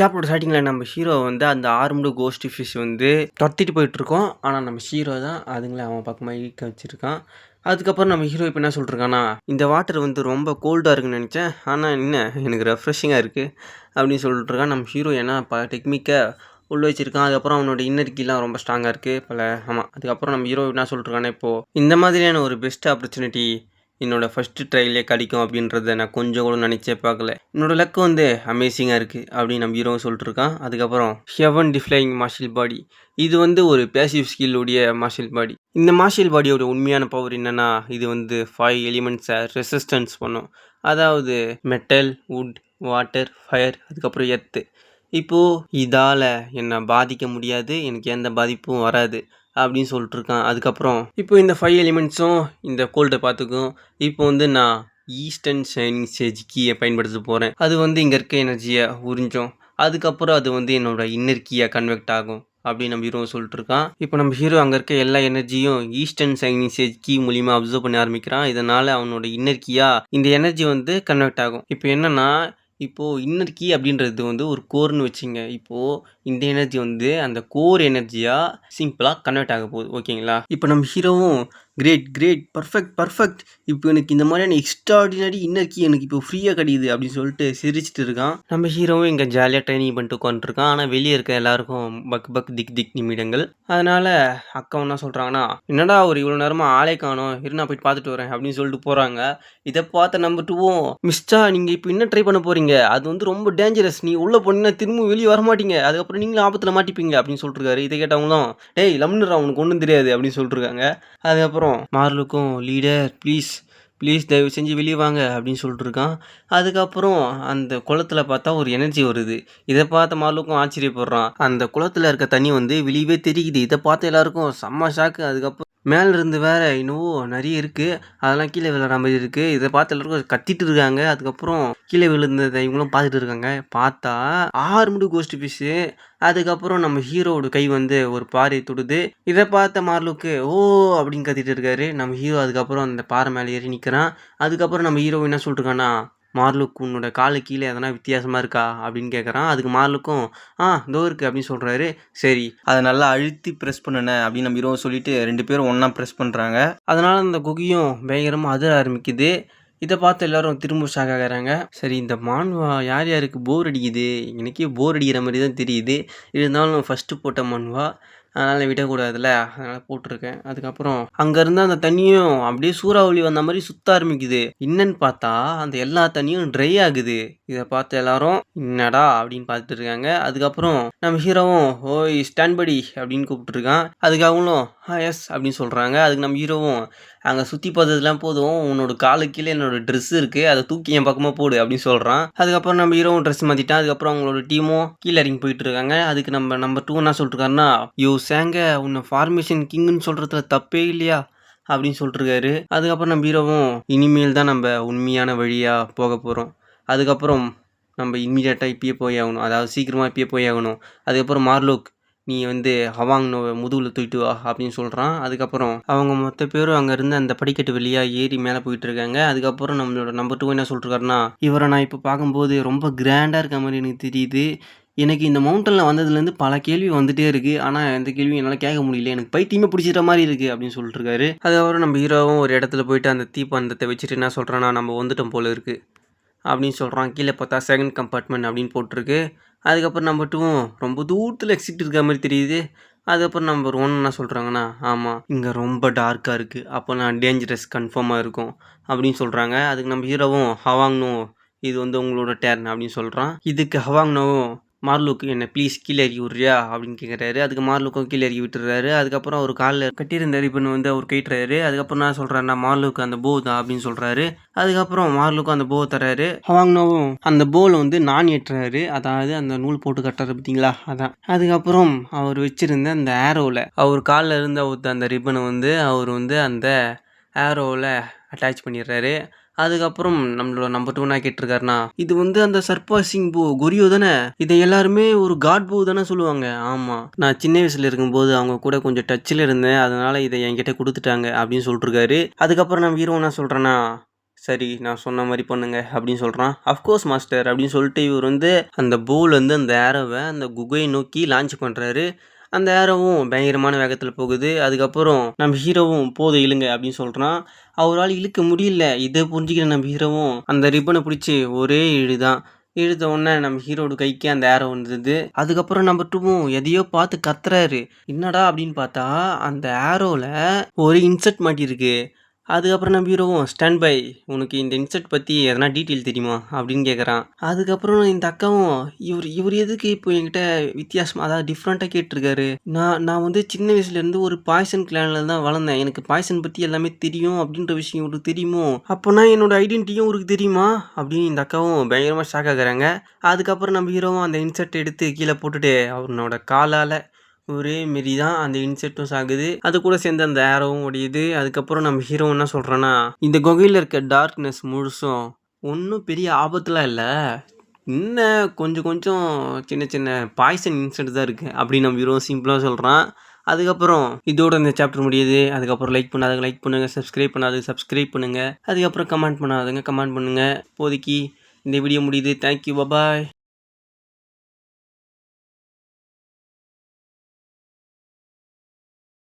Chapter ஸ்டார்டிங்கில் நம்ம hero வந்து அந்த ஆர்ம்டு கோஸ்ட் ஃபிஷ் வந்து துரத்திட்டு போயிட்டுருக்கோம். ஆனால் நம்ம ஹீரோ தான் அதுங்களை அவன் பக்கமாக ஈக்க வச்சுருக்கான். அதுக்கப்புறம் நம்ம ஹீரோ இப்போ என்ன சொல்லிருக்கானா இந்த வாட்டர் வந்து ரொம்ப கோல்டாக இருக்குன்னு நினச்சேன். ஆனால் என்ன எனக்கு ரெஃப்ரெஷிங்காக இருக்குது அப்படின்னு சொல்லிட்டு இருக்கான் நம்ம ஹீரோ ஏன்னா பல டெக்னிக்கை உள்ள வச்சிருக்கான். அதுக்கப்புறம் அவனோட இன்னர் கீலாம் ரொம்ப ஸ்ட்ராங்காக இருக்குது பல ஆமாம் அதுக்கப்புறம் நம்ம ஹீரோ என்ன சொல்லிட்டுருக்கானே இப்போது இந்த மாதிரியான ஒரு பெஸ்ட் ஆப்பர்ச்சுனிட்டி என்னோடய ஃபஸ்ட்டு ட்ரையிலே கிடைக்கும் அப்படின்றத நான் கொஞ்சம் கூட நினச்சே பார்க்கல. என்னோட லக் வந்து அமேசிங்காக இருக்குது அப்படின்னு நம்ம ஹீரோவும் சொல்லிட்டுருக்கான். அதுக்கப்புறம் ஹெவன் டிஃப்ளைங் மார்ஷியல் பாடி இது வந்து ஒரு பேசிவ் ஸ்கில்லுடைய மார்ஷியல் பாடி இந்த மார்ஷியல் பாடியோட உண்மையான பவர் என்னென்னா இது வந்து ஃபைவ் எலிமெண்ட்ஸை ரெசிஸ்டன்ஸ் பண்ணும். அதாவது மெட்டல் வுட் வாட்டர் ஃபயர் அதுக்கப்புறம் எர்த்து இப்போது இதால் என்னை பாதிக்க முடியாது எனக்கு எந்த பாதிப்பும் வராது அப்படின்னு சொல்லிட்டுருக்கான். அதுக்கப்புறம் இப்போ இந்த ஃபைவ் எலிமெண்ட்ஸும் இந்த கோல்டை பார்த்துக்கும். இப்போ வந்து நான் ஈஸ்டர்ன் ஷைனிங் ஸ்டேஜ் கீயை பயன்படுத்த போகிறேன் அது வந்து இங்கே இருக்க எனர்ஜியை உறிஞ்சும். அதுக்கப்புறம் அது வந்து என்னோட இன்னர் கீயை கன்வெக்ட் ஆகும் அப்படின்னு நம்ம ஹீரோ சொல்லிட்டு இருக்கான் இப்போ நம்ம ஹீரோ அங்கே இருக்க எல்லா எனர்ஜியும் ஈஸ்டர்ன் சைனிங் ஸ்டேஜ் கீ மூலியமாக அப்சர்வ் பண்ண ஆரம்பிக்கிறான். இதனால் அவனோட இன்னர் கீயாக இந்த எனர்ஜி வந்து கன்வெக்ட் ஆகும். இப்போ என்னென்னா இப்போது இன்னர் கீ அப்படின்றது வந்து ஒரு கோர்னு வச்சுங்க. இப்போது இந்த எனர்ஜி வந்து அந்த கோர் எனர்ஜியாக சிம்பிளாக கன்வெர்ட் ஆக போகுது. ஓகேங்களா? இப்போ நம்ம ஹீரோவும் கிரேட் கிரேட் பர்ஃபெக்ட் பர்ஃபெக்ட் இப்போ எனக்கு இந்த மாதிரியான எக்ஸ்ட்ராடினரி இன்னர் கீ எனக்கு இப்போ ஃப்ரீயாக கிடைக்குது அப்படின்னு சொல்லிட்டு சிரிச்சிட்டு இருக்கான். நம்ம ஹீரோவும் இங்கே ஜாலியாக ட்ரைனிங் பண்ணிட்டு உட்காந்துருக்கான் ஆனால் வெளியே இருக்க எல்லாருக்கும் பக் பக் திக் திக் நிமிடங்கள். அதனால் அக்கா என்ன சொல்கிறாங்கன்னா என்னடா ஒரு இவ்வளோ நேரமாக ஆளே காணோம். இரு நான் போயிட்டு பார்த்துட்டு வரேன். அப்படின்னு சொல்லிட்டு போகிறாங்க இதை பார்த்த நம்பர் டூவும் மிஸ்டா நீங்கள் இப்போ என்ன ட்ரை பண்ண போகிறீங்க அது வந்து ரொம்ப டேஞ்சரஸ் நீ உள்ளே போனீங்கன்னா திரும்ப வெளியே வர மாட்டீங்க. அதுக்கப்புறம் நீங்களும் ஆபத்தில் மாட்டிப்பீங்க. அப்படின்னு சொல்லிட்டுருக்காரு இதை கேட்டவங்களும் டேய் லம்னுரா உனக்கு ஒன்றும் தெரியாது. அப்படின்னு சொல்லிட்டுருக்காங்க அதுக்கப்புறம் மார்லுக்கும் லீடர் ப்ளீஸ் ப்ளீஸ் தயவு செஞ்சு வெளியே வாங்க அப்படின்னு சொல்லிட்டு இருக்கான் அதுக்கப்புறம் அந்த குளத்துல பார்த்தா ஒரு எனர்ஜி வருது. இதை பார்த்த மார்லுக்கும் ஆச்சரியப்படுறான். அந்த குளத்துல இருக்க தண்ணி வந்து வெளியவே தெரியுது. இதை பார்த்த எல்லாருக்கும் செம்ம ஷாக்கு அதுக்கப்புறம் மேலிருந்து வேறு வேற நிறைய இருக்குது அதெல்லாம் கீழே விழுற மாதிரி இருக்குது இதை பார்த்து எல்லாருக்கும் கத்திட்டு இருக்காங்க. அதுக்கப்புறம் கீழே விழுந்ததை இவங்களும் பார்த்துட்டு இருக்காங்க. பார்த்தா ஆறு முடி கோஸ்ட் ஃபிஷ்ஷு அதுக்கப்புறம் நம்ம ஹீரோவோட கை வந்து ஒரு பாறை தொடுது. இதை பார்த்த மார்லுக்கு ஓ அப்படின்னு கத்திட்டு இருக்காரு. நம்ம ஹீரோ அதுக்கப்புறம் அந்த பாறை மேலே ஏறி நிற்கிறான் அதுக்கப்புறம் நம்ம ஹீரோ என்ன சொல்லிட்டுருக்கானா மார்லுக்கு உன்னோட காலு கீழே எதனா வித்தியாசமாக இருக்கா அப்படின்னு கேட்குறான் அதுக்கு மார்லுக்கும் ஆ இதோ இருக்குது அப்படின்னு சொல்கிறாரு சரி அதை நல்லா அழுத்தி ப்ரெஸ் பண்ணுனேன் அப்படின்னு நம்ம ஹீரோ சொல்லிட்டு ரெண்டு பேரும் ஒன்றா ப்ரெஸ் பண்ணுறாங்க அதனால் அந்த குகியும் பயங்கரமாக அதிர ஆரம்பிக்குது. இதை பார்த்து எல்லாரும் திரும்ப ஷாக் ஆகிறாங்க. சரி இந்த மான்வா யார் யாருக்கு போர் அடிக்குது? எனக்கே போர் அடிக்கிற மாதிரி தான் தெரியுது. இருந்தாலும் ஃபஸ்ட்டு போட்ட மான்வா அதனால் விடக்கூடாதுல்ல. அதனால் போட்டிருக்கேன். அதுக்கப்புறம் அங்கேருந்து அந்த தண்ணியும் அப்படியே சூறாவளி வந்த மாதிரி சுத்த ஆரம்பிக்குது. என்னன்னு பார்த்தா அந்த எல்லா தண்ணியும் ட்ரை ஆகுது. இதை பார்த்து எல்லாரும் என்னடா? அப்படின்னு பார்த்துட்டு இருக்காங்க. அதுக்கப்புறம் நம்ம ஹீரோவும் ஓய் ஸ்டாண்ட் படி அப்படின்னு கூப்பிட்டுருக்கான். அதுக்கு அவங்களும் எஸ் அப்படின்னு சொல்கிறாங்க அதுக்கு நம்ம ஹீரோவும் அங்கே சுற்றி பார்த்ததுலாம் போதும். உன்னோட காலு கீழே என்னோடய ட்ரெஸ் இருக்குது அதை தூக்கி என் பக்கமாக போடு அப்படின்னு சொல்கிறான் அதுக்கப்புறம் நம்ம ஹீரோவும் ட்ரெஸ் மாற்றிட்டான் அதுக்கப்புறம் அவங்களோட டீமும் கீழே இறங்கி போயிட்டு இருக்காங்க. அதுக்கு நம்ம நம்பர் டூ என்ன சொல்லிட்டுருக்காருன்னா யோ சேங்க உன்னை ஃபார்மேஷன் கிங்குன்னு சொல்கிறதுல தப்பே இல்லையா? அப்படின்னு சொல்லிட்டுருக்காரு அதுக்கப்புறம் நம்ம ஹீரோவும் இனிமேல் தான் நம்ம உண்மையான வழியாக போக போகிறோம் அதுக்கப்புறம் நம்ம இம்மீடியட்டாக இப்பயே போய் ஆகணும். அதாவது சீக்கிரமாக இப்பயே போய் ஆகணும். அதுக்கப்புறம் மார்லோக் நீ வந்து ஹவாங் நோவை முதுகில் தூக்கிட்டு வா அப்படின்னு சொல்கிறான் அதுக்கப்புறம் அவங்க மொத்த பேரும் அங்கேருந்து அந்த படிக்கட்டு வழியாக ஏறி மேலே போயிட்டு இருக்காங்க. அதுக்கப்புறம் நம்மளோட நம்பர் டூ என்ன சொல்லிட்டுருக்காருன்னா இவரை நான் இப்போ பார்க்கும்போது ரொம்ப கிராண்டாக இருக்க மாதிரி எனக்கு தெரியுது. எனக்கு இந்த மவுண்டனில் வந்ததுலேருந்து பல கேள்வி வந்துகிட்டே இருக்குது ஆனால் எந்த கேள்வியும் என்னால் கேட்க முடியல. எனக்கு பைத்தியமே பிடிச்சிட்ட மாதிரி இருக்குது அப்படின்னு சொல்லிட்டுருக்காரு அதுக்கப்புறம் நம்ம ஹீரோவும் ஒரு இடத்துல போயிட்டு அந்த தீப்பந்தத்தை வச்சுட்டு என்ன சொல்கிறேன்னா நம்ம வந்துட்டோம் போல இருக்குது அப்படின்னு சொல்கிறான் கீழே பார்த்தா செகண்ட் கம்பார்ட்மெண்ட் அப்படின்னு போட்டிருக்கு. அதுக்கப்புறம் நம்பர் டூவும் ரொம்ப தூரத்தில் எக்ஸிட் இருக்க மாதிரி தெரியுது. அதுக்கப்புறம் நம்பர் ஒன் என்ன சொல்கிறாங்கண்ணா ஆமாம் இங்கே ரொம்ப டார்க்காக இருக்குது அப்போ நான் டேஞ்சரஸ் கன்ஃபார்மாக இருக்கும் அப்படின்னு சொல்கிறாங்க அதுக்கு நம்ம ஹீரோவும் ஹவாங்னோ இது வந்து உங்களோட டேர்ன் அப்படின்னு சொல்கிறான் இதுக்கு ஹவாங்னோவும் மார்லுக்கு என்ன ப்ளீஸ் கீழே இறக்கி விட்றியா அப்படின்னு கேட்குறாரு அதுக்கு மார்லுக்கும் கீழே இறக்கி விட்டுறாரு. அதுக்கப்புறம் அவர் காலில் கட்டியிருந்த ரிப்பன் வந்து அவர் கேட்டுறாரு அதுக்கப்புறம் நான் சொல்கிறேன்னா மார்லுக்கு அந்த போ தான் அப்படின்னு சொல்கிறாரு அதுக்கப்புறம் மார்லுக்கும் அந்த போ தராரு ஹவாங்னோவும் அந்த போவில் வந்து நான் ஏற்றுறாரு. அதாவது அந்த நூல் போட்டு கட்டுறது பார்த்தீங்களா? அதான். அதுக்கப்புறம் அவர் வச்சிருந்த அந்த ஏரோவில் அவர் காலில் இருந்த ஒருத்த அந்த ரிப்பனை வந்து அவர் வந்து அந்த ஏரோவில் அட்டாச் பண்ணிடுறாரு. அதுக்கப்புறம் நம்மளோட நம்பர் டூ என்ன கேட்டிருக்காருன்னா இது வந்து அந்த சர்பாசிங் பூ கொரியோ தானே? இதை எல்லாருமே ஒரு காட் பூ தானே சொல்லுவாங்க. ஆமாம் நான் சின்ன வயசில் இருக்கும்போது அவங்க கூட கொஞ்சம் டச்சில் இருந்தேன். அதனால் இதை என்கிட்ட கொடுத்துட்டாங்க அப்படின்னு சொல்லிட்டுருக்காரு. அதுக்கப்புறம் நான் ஹீரோ என்ன சொல்கிறேன்னா சரி நான் சொன்ன மாதிரி பண்ணுங்க அப்படின்னு சொல்கிறான் அஃப்கோர்ஸ் மாஸ்டர் அப்படின்னு சொல்லிட்டு இவர் வந்து அந்த பூலேருந்து வந்து அந்த ஏரோவை அந்த குகையை நோக்கி லான்ச் பண்ணுறாரு அந்த ஏரோவும் பயங்கரமான வேகத்தில் போகுது. அதுக்கப்புறம் நம்ம ஹீரோவும் போதும் இழுங்க அப்படின்னு சொல்கிறான் அவரால் இழுக்க முடியல. இதை புரிஞ்சுக்கிற நம்ம ஹீரோவும் அந்த ரிப்பனை பிடிச்சி ஒரே இழுதான். இழுத்த உடனே நம்ம ஹீரோட கைக்கு அந்த ஏரோ வந்தது. அதுக்கப்புறம் நம்ம டூவும் எதையோ பார்த்து கத்துறாரு. என்னடா? அப்படின்னு பார்த்தா அந்த ஏரோவில் ஒரு இன்செர்ட் மாட்டியிருக்கு. அதுக்கப்புறம் நம்ம ஹீரோவும் ஸ்டாண்ட் பை உனக்கு இந்த இன்செர்ட் பற்றி எதனா டீட்டெயில் தெரியுமா? அப்படின்னு கேட்குறான் அதுக்கப்புறம் இந்த அக்காவும் இவர் இவர் எதுக்கு இப்போ என்கிட்ட வித்தியாசமாக அதாவது டிஃப்ரெண்ட்டாக கேட்டிருக்காரு? நான் நான் வந்து சின்ன வயசுலேருந்து ஒரு பாய்சன் கிளானில் தான் வளர்ந்தேன். எனக்கு பாய்சன் பற்றி எல்லாமே தெரியும் அப்படின்ற விஷயம் இவருக்கு தெரியுமோ? அப்போனா என்னோட ஐடென்டிட்டியும் இவருக்கு தெரியுமா? அப்படின்னு இந்த அக்காவும் பயங்கரமாக ஷாக் ஆகுறாங்க. அதுக்கப்புறம் நம்ம ஹீரோவும் அந்த இன்செர்ட் எடுத்து கீழே போட்டுட்டு அவனோட காலால் ஒரே மாரி தான் அந்த இன்செக்டும் சாகுது. அது கூட சேர்ந்து அந்த ஏரோவும் ஒடியுது. அதுக்கப்புறம் நம்ம ஹீரோ என்ன சொல்கிறோன்னா இந்த குகையில் இருக்க டார்க்னஸ் முழுசும் ஒன்றும் பெரிய ஆபத்துலாம் இல்லை. இன்னும் கொஞ்சம் கொஞ்சம் சின்ன சின்ன பாய்சன் இன்சென்ட் தான் இருக்குது அப்படின்னு நம்ம ஹீரோ சிம்பிளாக சொல்கிறான் அதுக்கப்புறம் இதோட இந்த சாப்டர் முடியுது. அதுக்கப்புறம் லைக் பண்ணாதுங்க லைக் பண்ணுங்கள் சப்ஸ்கிரைப் பண்ணாதுங்க சப்ஸ்கிரைப் பண்ணுங்கள் அதுக்கப்புறம் கமெண்ட் பண்ணாதுங்க கமெண்ட் பண்ணுங்கள் இப்போதைக்கு இந்த வீடியோ முடியுது. Thank you bye bye